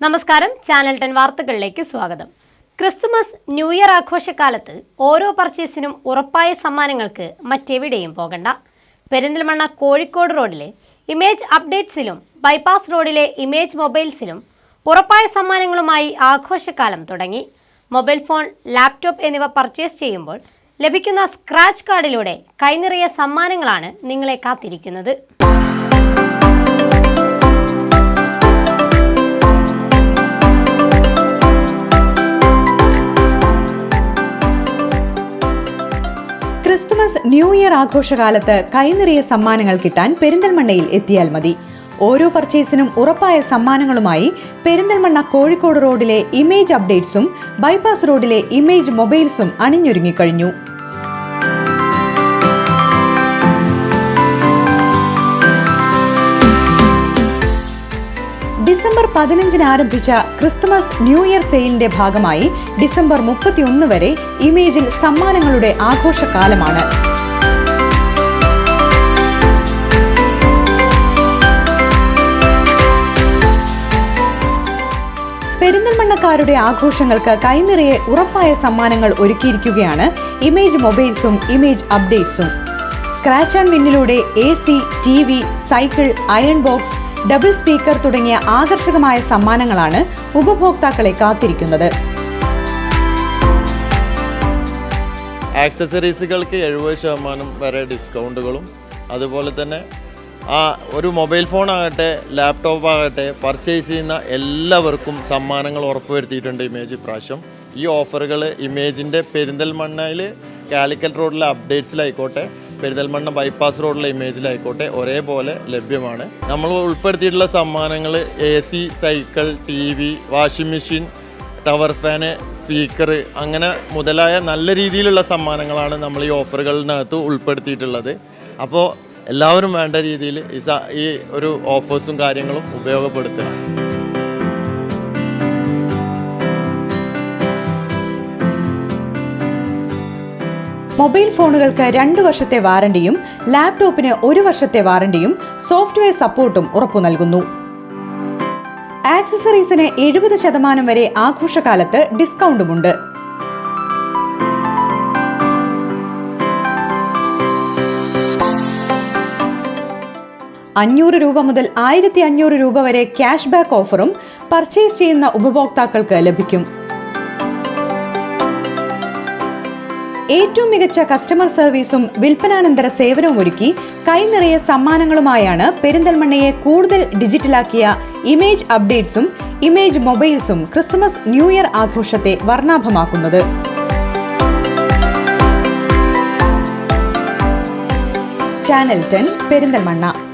നമസ്കാരം. Channel ten വാർത്തകളിലേക്ക് സ്വാഗതം. ക്രിസ്തുമസ് ന്യൂ ഇയർ ആഘോഷക്കാലത്ത് ഓരോ പർച്ചേസിനും ഉറപ്പായ സമ്മാനങ്ങൾക്ക് മറ്റെവിടെയും പോകണ്ട. പെരിന്തൽമണ്ണ കോഴിക്കോട് റോഡിലെ ഇമേജ് അപ്ഡേറ്റ്സിലും ബൈപ്പാസ് റോഡിലെ ഇമേജ് മൊബൈൽസിലും ഉറപ്പായ സമ്മാനങ്ങളുമായി ആഘോഷക്കാലം തുടങ്ങി. മൊബൈൽ ഫോൺ ലാപ്ടോപ്പ് എന്നിവ പർച്ചേസ് ചെയ്യുമ്പോൾ ലഭിക്കുന്ന സ്ക്രാച്ച് കാർഡിലൂടെ കൈനിറിയ സമ്മാനങ്ങളാണ് നിങ്ങളെ കാത്തിരിക്കുന്നത്. ക്രിസ്തുമസ് ന്യൂ ഇയർ ആഘോഷകാലത്ത് കൈനിറിയ സമ്മാനങ്ങൾ കിട്ടാൻ പെരിന്തൽമണ്ണയിൽ എത്തിയാൽ മതി. ഓരോ പർച്ചേസിനും ഉറപ്പായ സമ്മാനങ്ങളുമായി പെരിന്തൽമണ്ണ കോഴിക്കോട് റോഡിലെ ഇമേജ് അപ്ഡേറ്റ്സും ബൈപ്പാസ് റോഡിലെ ഇമേജ് മൊബൈൽസും അണിഞ്ഞൊരുങ്ങിക്കഴിഞ്ഞു. ഡിസംബർ പതിനഞ്ചിന് ആരംഭിച്ച ക്രിസ്തുമസ് ന്യൂ ഇയർ സെയിലിന്റെ ഭാഗമായി ഡിസംബർ മുപ്പത്തിയൊന്ന് വരെ ഇമേജിൽ സമ്മാനങ്ങളുടെ ആഘോഷകാലമാണ്. പെരിന്തൽമണ്ണക്കാരുടെ ആഘോഷങ്ങൾക്ക് കൈനിറയെ ഉറപ്പായ സമ്മാനങ്ങൾ ഒരുക്കിയിരിക്കുകയാണ്. ഇമേജ് മൊബൈൽസും ഇമേജ് അപ്ഡേറ്റ്സും. Scratch and വിന്നിലൂടെ A C T V cycle iron box double speaker തുടങ്ങിയ ആകർഷകമായ സമ്മാനങ്ങളാണ് ഉപഭോക്താക്കളെ കാത്തിരിക്കുന്നത്. ആക്സസറീസുകൾക്ക് എഴുപത് ശതമാനം വരെ ഡിസ്കൗണ്ടുകളും അതുപോലെ തന്നെ ആ ഒരു മൊബൈൽ ഫോൺ ആകട്ടെ ലാപ്ടോപ്പ് ആകട്ടെ പർച്ചേസ് ചെയ്യുന്ന എല്ലാവർക്കും സമ്മാനങ്ങൾ ഉറപ്പുവരുത്തിയിട്ടുണ്ട് ഇമേജ് ഇപ്രാവശ്യം. ഈ ഓഫറുകൾ ഇമേജിന്റെ പെരിന്തൽമണ്ണയിൽ കാലിക്കറ്റ് റോഡിലെ അപ്ഡേറ്റ്സിലായിക്കോട്ടെ പെരിന്തൽമണ്ണ ബൈപ്പാസ് റോഡിലെ ഇമേജിലായിക്കോട്ടെ ഒരേപോലെ ലഭ്യമാണ്. നമ്മൾ ഉൾപ്പെടുത്തിയിട്ടുള്ള സമ്മാനങ്ങൾ A C cycle T V washing machine tower fan speaker അങ്ങനെ മുതലായ നല്ല രീതിയിലുള്ള സമ്മാനങ്ങളാണ് നമ്മൾ ഈ ഓഫറുകളിനകത്ത് ഉൾപ്പെടുത്തിയിട്ടുള്ളത്. അപ്പോൾ എല്ലാവരും വേണ്ട രീതിയിൽ ഈ ഒരു ഓഫേഴ്സും കാര്യങ്ങളും ഉപയോഗപ്പെടുത്തുക. മൊബൈൽ ഫോണുകൾക്ക് രണ്ട് വർഷത്തെ വാറണ്ടിയും ലാപ്ടോപ്പിന് ഒരു വർഷത്തെ വാറണ്ടിയും സോഫ്റ്റ്വെയർ സപ്പോർട്ടും ഉറപ്പു നൽകുന്നു. ആക്സസറീസിന് എഴുപത് ശതമാനം വരെ ആഘോഷകാലത്ത് ഡിസ്കൗണ്ടുമുണ്ട്. അഞ്ഞൂറ് രൂപ മുതൽ ആയിരത്തി അഞ്ഞൂറ് രൂപ വരെ ക്യാഷ് ബാക്ക് ഓഫറും പർച്ചേസ് ചെയ്യുന്ന ഉപഭോക്താക്കൾക്ക് ലഭിക്കും. ഏറ്റവും മികച്ച കസ്റ്റമർ സർവീസും വിൽപ്പനാനന്തര സേവനവും ഒരുക്കി കൈനിറയ സമ്മാനങ്ങളുമായാണ് പെരിന്തൽമണ്ണയെ കൂടുതൽ ഡിജിറ്റലാക്കിയ ഇമേജ് അപ്ഡേറ്റ്സും ഇമേജ് മൊബൈൽസും ക്രിസ്തുമസ് ന്യൂ ഇയർ ആഘോഷത്തെ വർണാഭമാക്കുന്നത്. Channel ten Perinthalmanna.